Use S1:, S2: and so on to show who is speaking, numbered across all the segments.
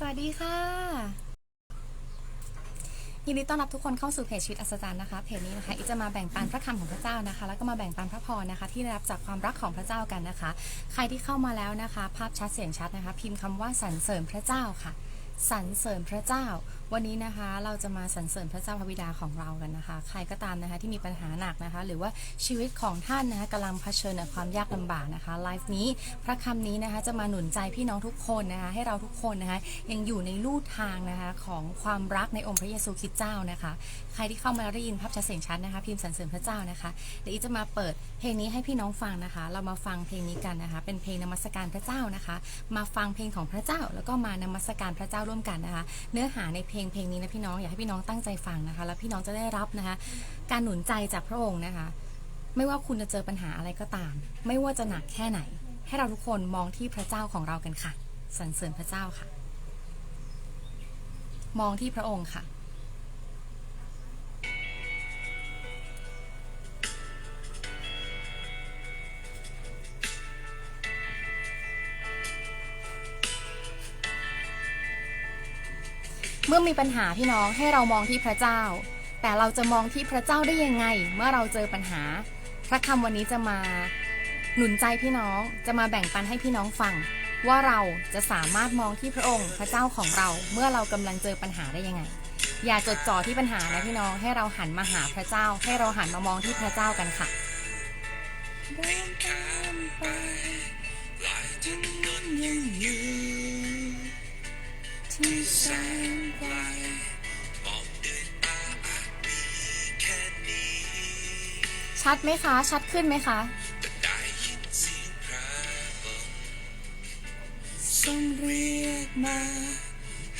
S1: สวัสดีค่ะ ยินดีต้อนรับทุกคนเข้าสู่เพจชีวิตอัศจรรย์นะคะเพจนี้นะคะอิจะมาแบ่งปันพระคำของพระเจ้านะคะ แล้วก็มาแบ่งปันพระพรนะคะ ที่ได้รับจากความรักของพระเจ้ากันนะคะ ใครที่เข้ามาแล้วนะคะ ภาพชัดเสียงชัดนะคะ พิมพ์คำว่าสรรเสริญพระเจ้าค่ะสรรเสริญพระเจ้า วันนี้นะคะเราจะมาสรรเสริญพระเจ้าพระบิดาของเรากันนะคะ ใครก็ตามนะคะที่มีปัญหาหนักนะคะ หรือว่าชีวิตของท่านนะคะกำลังเผชิญกับความยากลำบากนะคะไลฟ์นี้พระคำนี้นะคะจะมาหนุนใจพี่น้องทุกคนนะคะให้เราทุกคนนะคะยังอยู่ในลู่ทางนะคะของความรักในองค์พระเยซูคริสต์เจ้านะคะ ใครที่เข้ามาได้ยินภาพชัดเสียงชัดนะคะพิมพ์สรรเสริญพระเจ้านะคะเดี๋ยวอีจะมาเปิดเพลงนี้ให้พี่น้องฟังนะคะ เรามาฟังเพลงนี้กันนะคะ เป็นเพลงนมัสการพระเจ้านะคะ มาฟังเพลงของพระเจ้า แล้วก็มานมัสการพระเจ้าร่วมกันนะคะ เนื้อหาในเพลงเพลงนี้นะพี่น้องอยากให้พี่น้องตั้งใจฟังนะคะ แล้วพี่น้องจะได้รับนะคะ การหนุนใจจากพระองค์นะคะ ไม่ว่าคุณจะเจอปัญหาอะไรก็ตาม ไม่ว่าจะหนักแค่ไหน ให้เราทุกคนมองที่พระเจ้าของเรากันค่ะสรรเสริญพระเจ้าค่ะ มองที่พระองค์ค่ะ เมื่อมีปัญหาพี่น้องให้เรามองที่พระเจ้า แต่เราจะมองที่พระเจ้าได้ยังไง เมื่อเราเจอปัญหา พระคำวันนี้จะมาหนุนใจพี่น้องจะมาแบ่งปันให้พี่น้องฟัง ว่าเราจะสามารถมองที่พระองค์พระเจ้าของเรา เมื่อเรากำลังเจอปัญหาได้ยังไง อย่าจดจ่อที่ปัญหานะพี่น้องให้เราหันมาหาพระเจ้า ให้เราหันมามองที่พระเจ้ากันค่ะ
S2: เดินตามไปปลายถนนยังอยู่ที่แสน
S1: ชัดไหมคะ ชัดขึ้นไหมคะ
S2: แต่ได้ยินเสียงพระองค์ทรงเรียกมา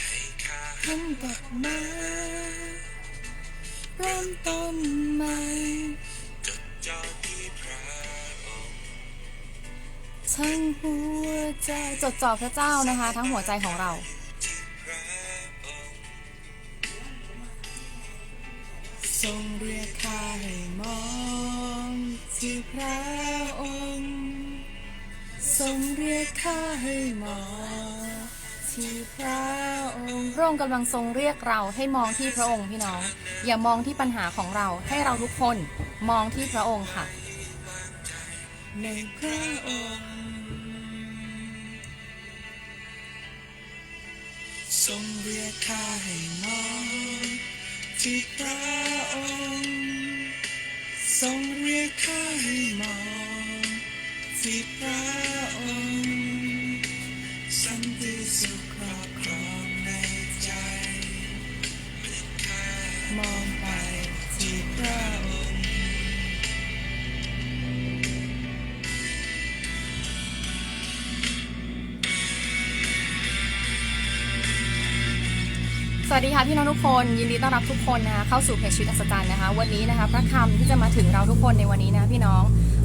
S2: ให้ข้าหันกลับมาเริ่มต้นใหม่จดจ่อที่พระองค์
S1: ทั้งหัวใจจดจ่อพระเจ้านะคะ ทั้งหัวใจของเรา
S2: ที่พระองค์ทรงเรียกข้าให้มอง ที่พระองค์ทรงเรียกข้าให้มองที่พระองค์
S1: พระองค์กำลังทรงเรียกเราให้มองที่พระองค์พี่น้อง อย่ามองที่ปัญหาของเราให้เราทุกคนมองที่พระองค์ค่ะ
S2: ในพระองค์ทรงเรียกข้าให้มองที่พระองค์ ทรงเรียกข้าให้มองสิพระองค์สันติสุข
S1: วัสดีค่ะพี่น้องทุกคนยินดีต้อนรับทุกคนนะคะเข้าสู่เพจชีวิตอัศจรรย์นะคะ วันนี้นะคะ พระคำที่จะมาถึงเราทุกคนในวันนี้นะคะพี่น้อง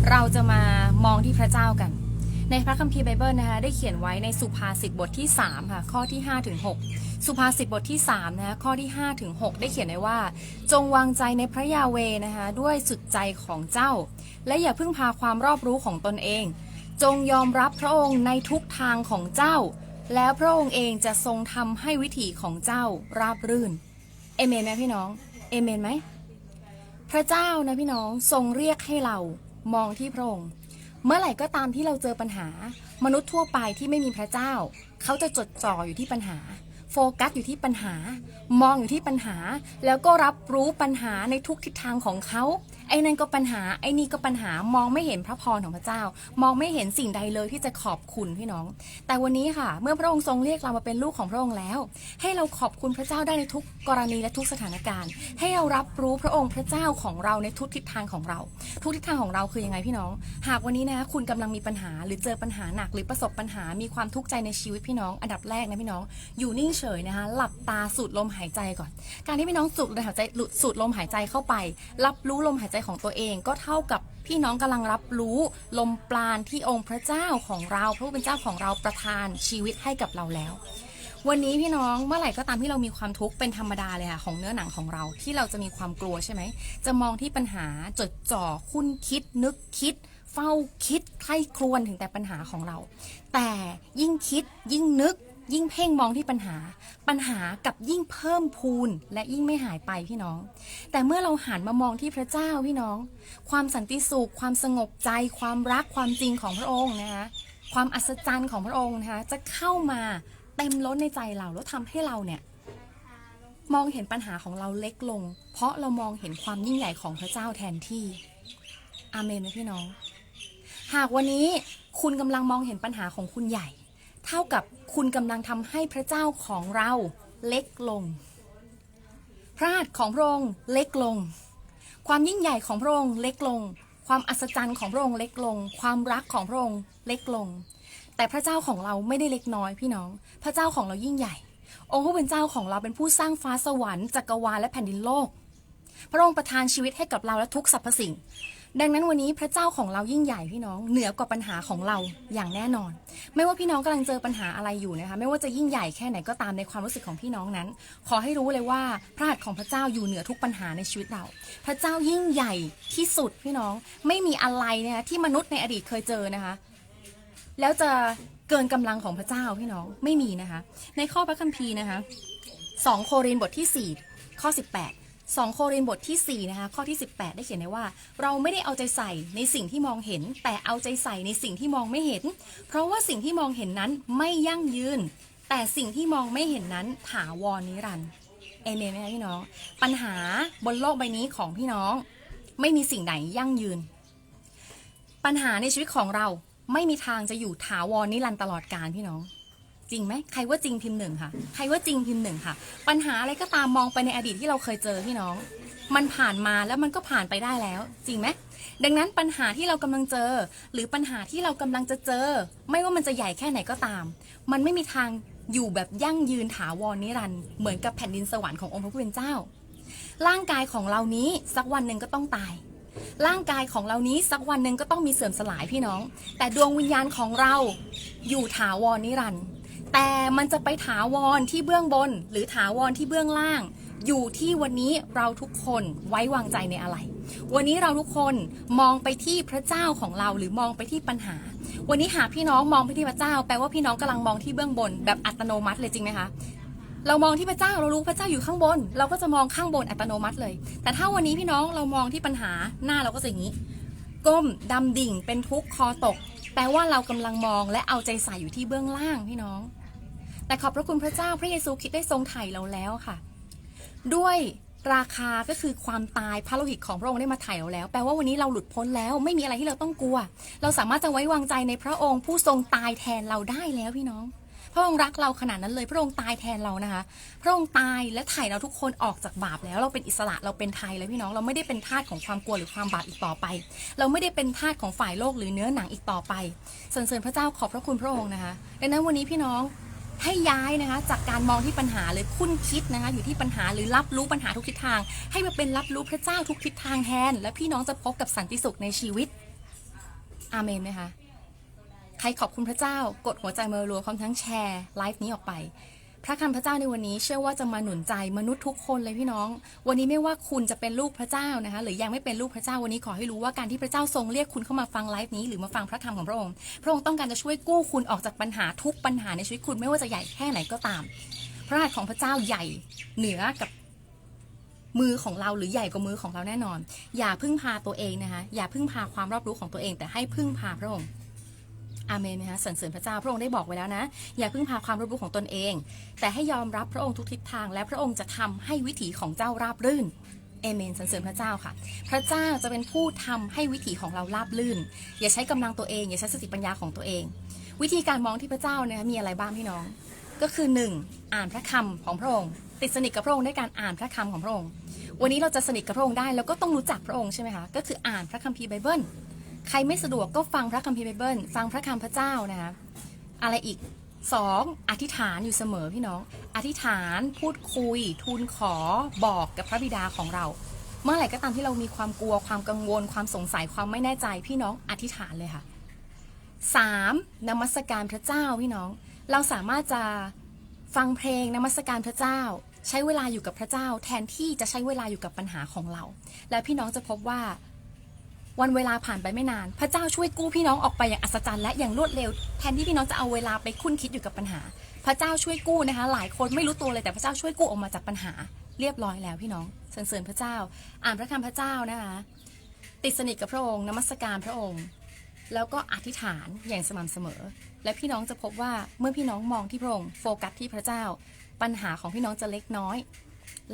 S1: เราจะมามองที่พระเจ้ากัน ในพระคัมภีร์ไบเบิลนะคะได้เขียนไว้ในสุภาษิตบทที่3ค่ะข้อที่5ถึง6สุภาษิตบทที่3นะคะข้อที่5ถึง6ได้เขียนไว้ว่า จงวางใจในพระยาเวนะคะด้วยสุดใจของเจ้า และอย่าพึ่งพาความรอบรู้ของตนเอง จงยอมรับพระองค์ในทุกทางของเจ้า แล้วพระองค์เองจะทรงทำให้วิถีของเจ้าราบรื่น เอเมนไหมพี่น้อง เอเมนไหม พระเจ้านะพี่น้องทรงเรียกให้เรามองที่พระองค์ เมื่อไหร่ก็ตามที่เราเจอปัญหา มนุษย์ทั่วไปที่ไม่มีพระเจ้า เขาจะจดจ่ออยู่ที่ปัญหา โฟกัสอยู่ที่ปัญหา มองอยู่ที่ปัญหา แล้วก็รับรู้ปัญหาในทุกทิศทางของเขา ไอ้นั่นก็ปัญหาไอ้นี่ก็ปัญหามองไม่เห็นพระพรของพระเจ้า มองไม่เห็นสิ่งใดเลยที่จะขอบคุณพี่น้อง แต่วันนี้ค่ะ เมื่อพระองค์ทรงเรียกเรามาเป็นลูกของพระองค์แล้ว ให้เราขอบคุณพระเจ้าได้ในทุกกรณีและทุกสถานการณ์ ให้เรารับรู้พระองค์พระเจ้าของเราในทุกทิศทางของเรา ทุกทิศทางของเราคือยังไงพี่น้อง หากวันนี้นะคุณกำลังมีปัญหาหรือเจอปัญหาหนักหรือประสบปัญหามีความทุกข์ใจในชีวิตพี่น้อง อันดับแรกนะพี่น้อง อยู่นิ่งเฉยนะคะหลับตาสูดลมหายใจก่อน การที่พี่น้องสูดลมหายใจสูดลมหายใจเข้าไป รับรู้ลมหายใจของตัวเองก็เท่ากับพี่น้องกำลังรับรู้ลมปราณที่องค์พระเจ้าของเราพระผู้เป็นเจ้าของเราประทานชีวิตให้กับเราแล้ว วันนี้พี่น้องเมื่อไหร่ก็ตามที่เรามีความทุกข์เป็นธรรมดาเลยค่ะของเนื้อหนังของเราที่เราจะมีความกลัวใช่ไหมจะมองที่ปัญหาจดจ่อคุ้นคิด นึกคิด เฝ้าคิดใคร่ครวญถึงแต่ปัญหาของเรา แต่ยิ่งคิดยิ่งนึก ยิ่งเพ่งมองที่ปัญหา ปัญหากับยิ่งเพิ่มพูนและยิ่งไม่หายไปพี่น้อง แต่เมื่อเราหันมามองที่พระเจ้าพี่น้อง ความสันติสุข ความสงบใจ ความรักความจริงของพระองค์นะคะความอัศจรรย์ของพระองค์นะคะจะเข้ามาเต็มล้นในใจเราแล้วทำให้เราเนี่ยมองเห็นปัญหาของเราเล็กลง เพราะเรามองเห็นความยิ่งใหญ่ของพระเจ้าแทนที่อาเมนไหมพี่น้อง หากวันนี้คุณกำลังมองเห็นปัญหาของคุณใหญ่ เท่ากับคุณกำลังทำให้พระเจ้าของเราเล็กลง พระหัตถ์ของพระองค์เล็กลง ความยิ่งใหญ่ของพระองค์เล็กลง ความอัศจรรย์ของพระองค์เล็กลง ความรักของพระองค์เล็กลง แต่พระเจ้าของเราไม่ได้เล็กน้อยพี่น้อง พระเจ้าของเรายิ่งใหญ่ องค์พระผู้เป็นเจ้าของเราเป็นผู้สร้างฟ้าสวรรค์จักรวาลและแผ่นดินโลก พระองค์ประทานชีวิตให้กับเราและทุกสรรพสิ่ง ดังนั้นวันนี้พระเจ้าของเรายิ่งใหญ่พี่น้องเหนือกว่าปัญหาของเราอย่างแน่นอน ไม่ว่าพี่น้องกำลังเจอปัญหาอะไรอยู่นะคะไม่ว่าจะยิ่งใหญ่แค่ไหนก็ตามในความรู้สึกของพี่น้องนั้น ขอให้รู้เลยว่าพระหัตถ์ของพระเจ้าอยู่เหนือทุกปัญหาในชีวิตเรา พระเจ้ายิ่งใหญ่ที่สุดพี่น้องไม่มีอะไรนะคะที่มนุษย์ในอดีตเคยเจอนะคะ แล้วจะเกินกำลังของพระเจ้าพี่น้องไม่มีนะคะ ในข้อพระคัมภีร์นะคะ2โครินธ์บทที่4ข้อ18 2 โครินธ์บทที่ 4 นะคะข้อที่ 18 ได้เขียนไว้ว่า เราไม่ได้เอาใจใส่ในสิ่งที่มองเห็น แต่เอาใจใส่ในสิ่งที่มองไม่เห็น เพราะว่าสิ่งที่มองเห็นนั้นไม่ยั่งยืน แต่สิ่งที่มองไม่เห็นนั้นถาวรนิรันดร์เอเมนไหมคะพี่น้อง ปัญหาบนโลกใบนี้ของพี่น้อง ไม่มีสิ่งไหนยั่งยืน ปัญหาในชีวิตของเราไม่มีทางจะอยู่ถาวรนิรันดร์ตลอดกาลพี่น้อง จริงไหมใครว่าจริงพิมพ์หนึ่งค่ะ ใครว่าจริงพิมพ์หนึ่งค่ะ ปัญหาอะไรก็ตามมองไปในอดีตที่เราเคยเจอพี่น้อง มันผ่านมาแล้วมันก็ผ่านไปได้แล้ว จริงไหมดังนั้นปัญหาที่เรากำลังเจอ หรือปัญหาที่เรากำลังจะเจอ ไม่ว่ามันจะใหญ่แค่ไหนก็ตาม มันไม่มีทางอยู่แบบยั่งยืนถาวรนิรันดร์เหมือนกับแผ่นดินสวรรค์ขององค์พระผู้เป็นเจ้า ร่างกายของเรานี้สักวันหนึ่งก็ต้องตาย ร่างกายของเรานี้สักวันหนึ่งก็ต้องมีเสื่อมสลายพี่น้อง แต่ดวงวิญญาณของเราอยู่ถาวรนิรันดร์ แต่มันจะไปถาวรที่เบื้องบน หรือถาวรที่เบื้องล่าง อยู่ที่วันนี้เราทุกคนไว้วางใจในอะไร วันนี้เราทุกคนมองไปที่พระเจ้าของเราหรือมองไปที่ปัญหา วันนี้หากพี่น้องมองไปที่พระเจ้า แปลว่าพี่น้องกำลังมองที่เบื้องบน แบบอัตโนมัติเลยจริงไหมคะเรามองที่พระเจ้าเรารู้พระเจ้าอยู่ข้างบน เราก็จะมองข้างบนอัตโนมัติเลย แต่ถ้าวันนี้พี่น้องเรามองที่ปัญหาหน้าเราก็จะอย่างนี้ ก้มดำดิ่งเป็นทุกข์คอตก แปลว่าเรากำลังมองและเอาใจใส่อยู่ที่เบื้องล่างพี่น้อง แต่ขอบพระคุณพระเจ้าพระเยซูคริสต์ได้ทรงไถ่เราแล้วค่ะ ด้วยราคาก็คือความตายพระโลหิตของพระองค์ได้มาไถ่เราแล้ว แปลว่าวันนี้เราหลุดพ้นแล้ว ไม่มีอะไรที่เราต้องกลัว เราสามารถจะไว้วางใจในพระองค์ผู้ทรงตายแทนเราได้แล้วพี่น้อง พระองค์รักเราขนาดนั้นเลย พระองค์ตายแทนเรานะคะ พระองค์ตายและไถ่เราทุกคนออกจากบาปแล้ว เราเป็นอิสระเราเป็นไทยแล้วพี่น้อง เราไม่ได้เป็นทาสของความกลัวหรือความบาปอีกต่อไป เราไม่ได้เป็นทาสของฝ่ายโลกหรือเนื้อหนังอีกต่อไปสรรเสริญพระเจ้าขอบพระคุณพระองค์นะคะดังนั้นวันนี้พี่น้อง ให้ย้ายนะคะ จากการมองที่ปัญหาหรือคุ้นคิดนะคะ อยู่ที่ปัญหาหรือรับรู้ปัญหาทุกทิศทาง ให้มาเป็นรับรู้พระเจ้าทุกทิศทางแทน และพี่น้องจะพบกับสันติสุขในชีวิต อาเมนไหมคะใครขอบคุณพระเจ้ากดหัวใจมารัวพร้อมทั้งแชร์ไลฟ์นี้ออกไป พระคำพระเจ้าในวันนี้เชื่อว่าจะมาหนุนใจมนุษย์ทุกคนเลยพี่น้อง วันนี้ไม่ว่าคุณจะเป็นลูกพระเจ้านะคะ หรือยังไม่เป็นลูกพระเจ้าวันนี้ขอให้รู้ว่าการที่พระเจ้าทรงเรียกคุณเข้ามาฟังไลฟ์นี้หรือมาฟังพระคำของพระองค์ พระองค์ต้องการจะช่วยกู้คุณออกจากปัญหาทุกปัญหาในชีวิตคุณไม่ว่าจะใหญ่แค่ไหนก็ตาม พระหัตถ์ของพระเจ้าใหญ่เหนือกับมือของเราหรือใหญ่กว่ามือของเราแน่นอน อย่าพึ่งพาตัวเองนะคะ อย่าพึ่งพาความรอบรู้ของตัวเอง แต่ให้พึ่งพาพระองค์ อาเมนไหมคะสรรเสริญพระเจ้าพระองค์ได้บอกไว้แล้วนะ อย่าพึ่งพาความรู้ของตนเอง แต่ให้ยอมรับพระองค์ทุกทิศทาง และพระองค์จะทำให้วิถีของเจ้าราบรื่นเอเมนสรรเสริญพระเจ้าค่ะ พระเจ้าจะเป็นผู้ทำให้วิถีของเราราบรื่น อย่าใช้กำลังตัวเอง อย่าใช้สติปัญญาของตัวเอง วิธีการมองที่พระเจ้าเนี่ยมีอะไรบ้างพี่น้อง ก็คือหนึ่งอ่านพระคำของพระองค์ ติดสนิทกับพระองค์ด้วยการอ่านพระคำของพระองค์ วันนี้เราจะสนิทกับพระองค์ได้เราก็ต้องรู้จักพระองค์ใช่ไหมคะก็คืออ่านพระคัมภีร์ไบเบิล ใครไม่สะดวกก็ฟังพระคัมภีร์ไบเบิล ฟังพระคำพระเจ้านะคะอะไรอีกสองอธิษฐานอยู่เสมอพี่น้อง อธิษฐานพูดคุย ทูลขอบอกกับพระบิดาของเรา เมื่อไหร่ก็ตามที่เรามีความกลัวความกังวล ความสงสัยความไม่แน่ใจพี่น้องอธิษฐานเลยค่ะสามนมัสการพระเจ้าพี่น้อง เราสามารถจะฟังเพลงนมัสการพระเจ้า ใช้เวลาอยู่กับพระเจ้า แทนที่จะใช้เวลาอยู่กับปัญหาของเรา และพี่น้องจะพบว่า วันเวลาผ่านไปไม่นาน พระเจ้าช่วยกู้พี่น้องออกไปอย่างอัศจรรย์และอย่างรวดเร็ว แทนที่พี่น้องจะเอาเวลาไปคุ้นคิดอยู่กับปัญหา พระเจ้าช่วยกู้นะคะ หลายคนไม่รู้ตัวเลยแต่พระเจ้าช่วยกู้ออกมาจากปัญหา เรียบร้อยแล้วพี่น้องสรรเสริญพระเจ้า อ่านพระคำพระเจ้านะคะ ติดสนิทกับพระองค์นมัสการพระองค์ แล้วก็อธิษฐานอย่างสม่ำเสมอ และพี่น้องจะพบว่าเมื่อพี่น้องมองที่พระองค์โฟกัสที่พระเจ้า ปัญหาของพี่น้องจะเล็กน้อย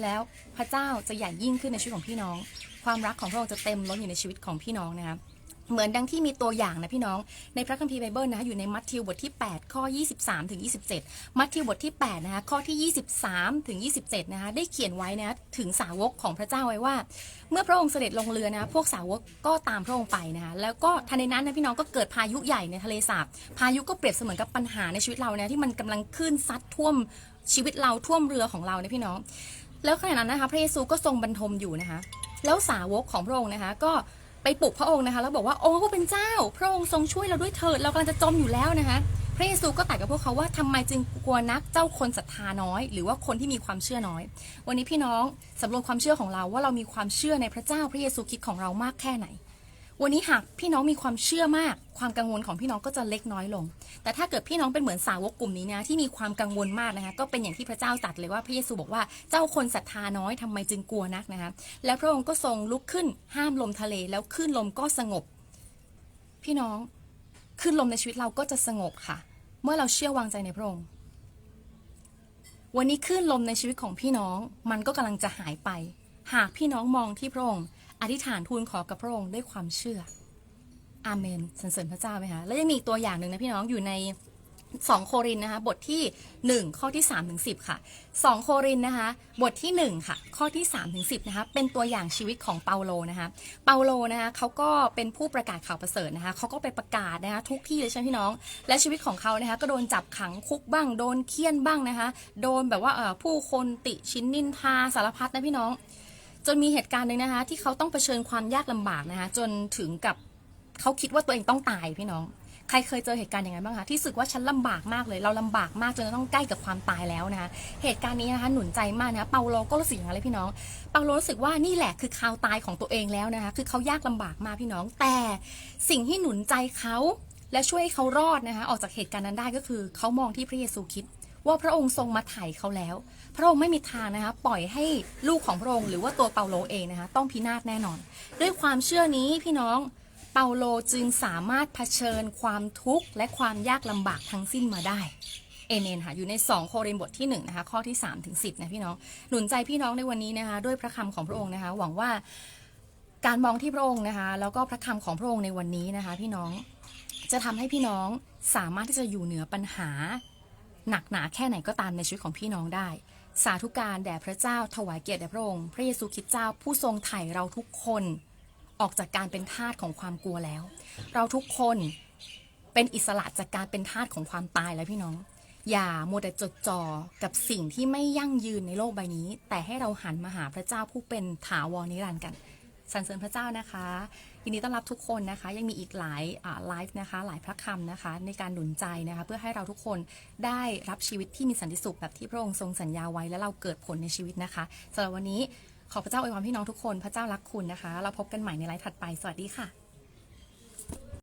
S1: แล้วพระเจ้าจะใหญ่ยิ่งขึ้นในชีวิตของพี่น้อง ความรักของพระองค์จะเต็มล้นอยู่ในชีวิตของพี่น้องนะคะเหมือนดังที่มีตัวอย่างนะพี่น้องในพระคัมภีร์ไบเบิลนะอยู่ในมัทธิวบทที่ 8 ข้อ 23 ถึง 27 มัทธิวบทที่8นะคะข้อที่ 23 ถึง 27 นะคะได้เขียนไว้นะถึงสาวกของพระเจ้าไว้ว่า เมื่อพระองค์เสด็จลงเรือนะพวกสาวกก็ตามพระองค์ไปนะคะแล้วก็ทันในนั้นนะพี่น้องก็เกิดพายุใหญ่ในทะเลสาบพายุก็เปรียบเสมือนกับปัญหาในชีวิตเรานี่ยที่มันกำลังขึ้นซัดท่วมชีวิตเราท่วมเรือของเรานี่ยพี่น้อง แล้วขณะนั้นนะคะพระเยซูก็ทรงบรรทมอยู่นะคะ แล้วสาวกของพระองค์นะคะ ก็ไปปลุกพระองค์นะคะ แล้วบอกว่าโอ้พระเป็นเจ้า พระองค์ทรงช่วยเราด้วยเถิดเรากำลังจะจมอยู่แล้วนะคะ พระเยซูก็ตรัสกับพวกเขาว่าทำไมจึงกลัวนักเจ้าคนศรัทธาน้อย หรือว่าคนที่มีความเชื่อน้อย วันนี้พี่น้องสำรวจความเชื่อของเราว่าเรามีความเชื่อในพระเจ้าพระเยซูคริสต์ของเรามากแค่ไหน วันนี้หากพี่น้องมีความเชื่อมาก ความกังวลของพี่น้องก็จะเล็กน้อยลง แต่ถ้าเกิดพี่น้องเป็นเหมือนสาวกกลุ่มนี้นะที่มีความกังวลมากนะคะก็เป็นอย่างที่พระเจ้าตรัสเลยว่าพระเยซูบอกว่าเจ้าคนศรัทธาน้อยทำไมจึงกลัวนักนะคะแล้วพระองค์ก็ทรงลุกขึ้นห้ามลมทะเลแล้วขึ้นลมก็สงบ พี่น้องขึ้นลมในชีวิตเราก็จะสงบค่ะ เมื่อเราเชื่อวางใจในพระองค์วันนี้ขึ้นลมในชีวิตของพี่น้องมันก็กำลังจะหายไป หากพี่น้องมองที่พระองค์ อธิษฐานทูลขอกับพระองค์ด้วยความเชื่อ อาเมนสรรเสริญพระเจ้าไหมคะแล้วยังมีตัวอย่างหนึ่งนะพี่น้องอยู่ใน 2 โครินนะคะ บทที่ 1 ข้อที่3ถึง10 ค่ะ 2 โครินนะคะ บทที่ 1 ค่ะ ข้อที่3ถึง10 นะคะ เป็นตัวอย่างชีวิตของเปาโลนะคะ เปาโลนะคะเขาก็เป็นผู้ประกาศข่าวประเสริฐนะคะเขาก็ไปประกาศนะคะทุกที่เลยใช่ไหมพี่น้อง และชีวิตของเขานะคะก็โดนจับขังคุกบ้าง โดนเคี่ยนบ้างนะคะ โดนแบบว่าเอ่อผู้คนติชินนินทาสารพัดนะพี่น้อง นมีเหตุการณ์หนึ่งนะคะ ที่เขาต้องเผชิญความยากลำบากนะคะ จนถึงกับเขาคิดว่าตัวเองต้องตายพี่น้อง ใครเคยเจอเหตุการณ์อย่างนั้บ้างคะที่รู้สึกว่าฉันลำบากมากเลยเราลำบากมากจนต้องใกล้กับความตายแล้วนะคะเหตุการณ์นี้นะคะหนุนใจมากนะคะเปาโลก็รู้สึกอย่างนั้นเลยพี่น้อง เปาโลรู้สึกว่านี่แหละคือข่าวตายของตัวเองแล้วนะคะคือเขายากลำบากมากพี่น้อง แต่สิ่งที่หนุนใจเขาและช่วยให้เขารอดนะคะออกจากเหตุการณ์นั้นได้ก็คือเขามองที่พระเยซูคริด ว่าพระองค์ทรงมาไถ่เขาแล้ว พระองค์ไม่มีทางนะคะปล่อยให้ลูกของพระองค์หรือว่าตัวเปาโลเองนะคะต้องพินาศแน่นอน ด้วยความเชื่อนี้พี่น้องเปาโลจึงสามารถเผชิญความทุกข์และความยากลำบากทั้งสิ้นมาได้เอเมนค่ะอยู่ใน 2 โครินธ์บทที่1นะคะข้อที่3ถึง10นะพี่น้องหนุนใจพี่น้องในวันนี้นะคะด้วยพระคำของพระองค์นะคะหวังว่าการมองที่พระองค์นะคะแล้วก็พระคำของพระองค์ในวันนี้นะคะ พี่น้องจะทำให้พี่น้องสามารถที่จะอยู่เหนือปัญหา หนักหนาแค่ไหนก็ตามในชีวิตของพี่น้องได้ สาธุการแด่พระเจ้าถวายเกียรติแด่พระองค์พระเยซูคริสต์เจ้าผู้ทรงไถ่เราทุกคนออกจากการเป็นทาสของความกลัวแล้ว เราทุกคนเป็นอิสระจากการเป็นทาสของความตายแล้วพี่น้อง อย่ามัวแต่จดจ่อกับสิ่งที่ไม่ยั่งยืนในโลกใบนี้ แต่ให้เราหันมาหาพระเจ้าผู้เป็นถาวรนิรันดร์กันสรรเสริญพระเจ้านะคะ ยินดีต้อนรับทุกคนนะคะ ยังมีอีกหลายไลฟ์นะคะ หลายพระคำนะคะ ในการหนุนใจนะคะ เพื่อให้เราทุกคนได้รับชีวิตที่มีสันติสุขแบบที่พระองค์ทรงสัญญาไว้และเราเกิดผลในชีวิตนะคะสำหรับวันนี้ขอพระเจ้าอวยพรพี่น้องทุกคน พระเจ้ารักคุณนะคะ เราพบกันใหม่ในไลฟ์ถัดไป สวัสดีค่ะ